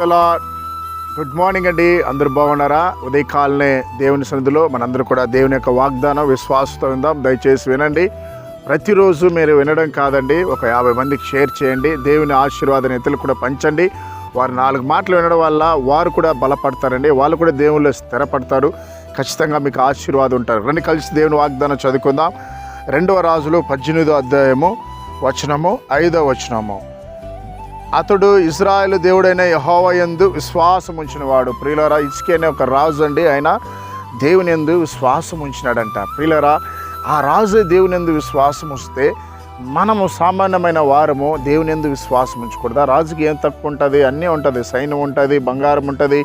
Hello good morning అండి. అందరూ బాగున్నారా? ఉదయకాలనే దేవుని సన్నిధిలో మనందరూ కూడా దేవుని యొక్క వాగ్దానం విశ్వాసంతో ఉందాం దయచేసి వినండి. ప్రతిరోజు మీరు వినడం కాదండి. ఒక యాభై మందికి షేర్ చేయండి. దేవుని ఆశీర్వాదం ఇతరులు కూడా పంచండి. వారు నాలుగు మాటలు వినడం వల్ల వారు కూడా బలపడతారండి. వాళ్ళు కూడా దేవుళ్ళు స్థిరపడతారు. ఖచ్చితంగా మీకు ఆశీర్వాదం ఉంటారు. రండి కలిసి దేవుని వాగ్దానం చదువుకుందాం. రెండవ రాజులు పద్దెనిమిదో అధ్యాయము వచనము ఐదో వచనము. అతడు ఇజ్రాయెల్ దేవుడైన యహోవయందు విశ్వాసం ఉంచినవాడు. ప్రియులరా ఇసుకే అనే ఒక రాజు అండి. ఆయన దేవుని ఎందు విశ్వాసం ఉంచినాడంట. ప్రియులరా ఆ రాజు దేవుని ఎందు విశ్వాసం వస్తే మనము సామాన్యమైన వారము దేవుని ఎందు విశ్వాసం ఉంచకూడదు. ఆ రాజుకి ఏం తక్కువ ఉంటుంది? అన్నీ ఉంటుంది. సైన్యం ఉంటుంది బంగారం ఉంటుంది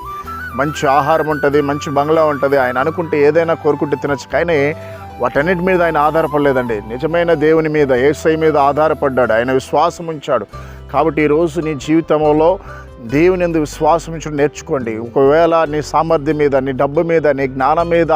మంచి ఆహారం ఉంటుంది మంచి బంగ్లా ఉంటుంది. ఆయన అనుకుంటే ఏదైనా కోరుకుంటే తినచ్చు. కానీ వాటన్నిటి మీద ఆయన ఆధారపడలేదండి. నిజమైన దేవుని మీద ఏసై మీద ఆధారపడ్డాడు. ఆయన విశ్వాసం ఉంచాడు. కాబట్టి ఈరోజు నీ జీవితంలో దేవుని ఎందుకు విశ్వాసం నేర్చుకోండి. ఒకవేళ నీ సామర్థ్యం మీద నీ డబ్బు మీద నీ జ్ఞానం మీద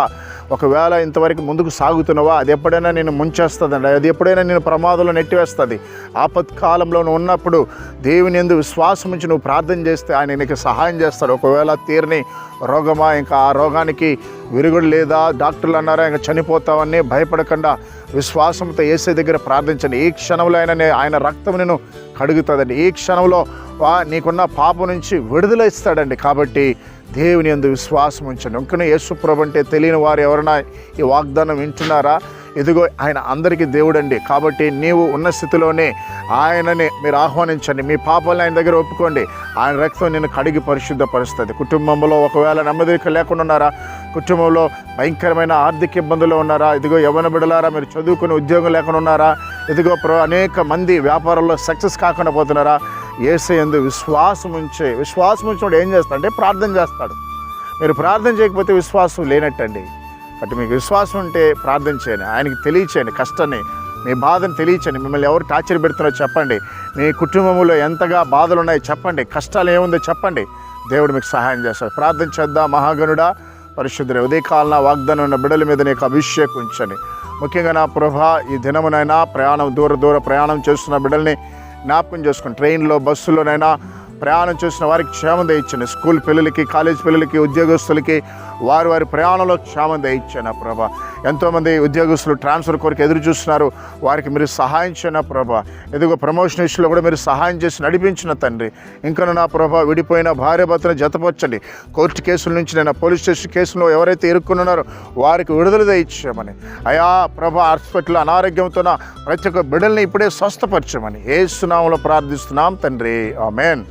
ఒకవేళ ఇంతవరకు ముందుకు సాగుతున్నావా అది ఎప్పుడైనా నేను ముంచేస్తుందండి. అది ఎప్పుడైనా నేను ప్రమాదంలో నెట్టివేస్తుంది. ఆపత్కాలంలో ఉన్నప్పుడు దేవుని ఎందు విశ్వాసం నుంచి నువ్వు ప్రార్థన చేస్తే ఆయన నీకు సహాయం చేస్తాడు. ఒకవేళ తీరని రోగమా ఇంకా ఆ రోగానికి విరుగుడు లేదా డాక్టర్లు అన్నారా ఇంకా చనిపోతావని భయపడకుండా విశ్వాసంతో ఏసే దగ్గర ప్రార్థించండి. ఈ క్షణంలో ఆయన ఆయన రక్తం నేను కడుగుతుందండి. ఈ క్షణంలో వా నీకున్న పాపం నుంచి విడుదల ఇస్తాడండి. కాబట్టి దేవుని ఎందు విశ్వాసం ఉంచండి. ఇంకనే యేసుప్రభు అంటే తెలియని వారు ఎవరైనా ఈ వాగ్దానం వింటున్నారా? ఇదిగో ఆయన అందరికీ దేవుడండి. కాబట్టి నీవు ఉన్న స్థితిలోనే ఆయనని మీరు ఆహ్వానించండి. మీ పాపాలను ఆయన దగ్గర ఒప్పుకోండి. ఆయన రక్తం నేను కడిగి పరిశుద్ధపరుస్తుంది. కుటుంబంలో ఒకవేళ నెమ్మదిక లేకుండా ఉన్నారా? కుటుంబంలో భయంకరమైన ఆర్థిక ఇబ్బందులు ఉన్నారా? ఇదిగో యవన బిడలారా మీరు చదువుకుని ఉద్యోగం లేకుండా ఉన్నారా? ఇదిగో ప్ర అనేక మంది వ్యాపారంలో సక్సెస్ కాకుండా పోతున్నారా? ఏసే ఎందు విశ్వాసం ఉంచే విశ్వాసం ఉంచినప్పుడు ఏం చేస్తాడంటే ప్రార్థన చేస్తాడు. మీరు ప్రార్థన చేయకపోతే విశ్వాసం లేనట్టండి. కాబట్టి మీకు విశ్వాసం ఉంటే ప్రార్థన చేయండి. ఆయనకి తెలియచేయండి కష్టాన్ని. మీ బాధను తెలియచేయండి. మిమ్మల్ని ఎవరు టార్చర్ పెడుతున్నారో చెప్పండి. మీ కుటుంబంలో ఎంతగా బాధలు ఉన్నాయో చెప్పండి. కష్టాలు ఏముందో చెప్పండి. దేవుడు మీకు సహాయం చేస్తాడు. ప్రార్థన చేద్దాం మహాగనుడా పరిశుద్ధుడు ఉదయకాలన వాగ్దానం ఉన్న బిడ్డల మీద నీకు అభిషేకం ఉంచండి. ముఖ్యంగా నా ప్రభా ఈ దినమునైనా ప్రయాణం దూర దూర ప్రయాణం చేస్తున్న బిడ్డల్ని జ్ఞాపకం చేసుకుని ట్రైన్లో బస్సులోనైనా ప్రయాణం చేసిన వారికి క్షేమం దయచ్చండి స్కూల్ పిల్లలకి కాలేజ్ పిల్లలకి ఉద్యోగస్తులకి వారి వారి ప్రయాణంలో క్షేమం దయచ్చాను ప్రభా ఎంతోమంది ఉద్యోగస్తులు ట్రాన్స్ఫర్ కొరకు ఎదురు చూస్తున్నారు. వారికి మీరు సహాయం చేయన ప్రభా ఎదుగు ప్రమోషన్ ఇష్యూలో కూడా మీరు సహాయం చేసి నడిపించిన తండ్రి. ఇంకా నా ప్రభా విడిపోయిన భార్య భర్తను జతపరచండి. కోర్టు కేసుల నుంచి నేను పోలీస్ స్టేషన్ కేసులో ఎవరైతే ఇరుక్కున్నారో వారికి విడుదల దయచేయమని. అయా ప్రభా హాస్పిటల్ అనారోగ్యంతో ప్రతి ఒక్క బిడ్డల్ని ఇప్పుడే స్వస్థపరచమని. ఏ సునామంలో ప్రార్థిస్తున్నాం తండ్రి. ఆమెన్.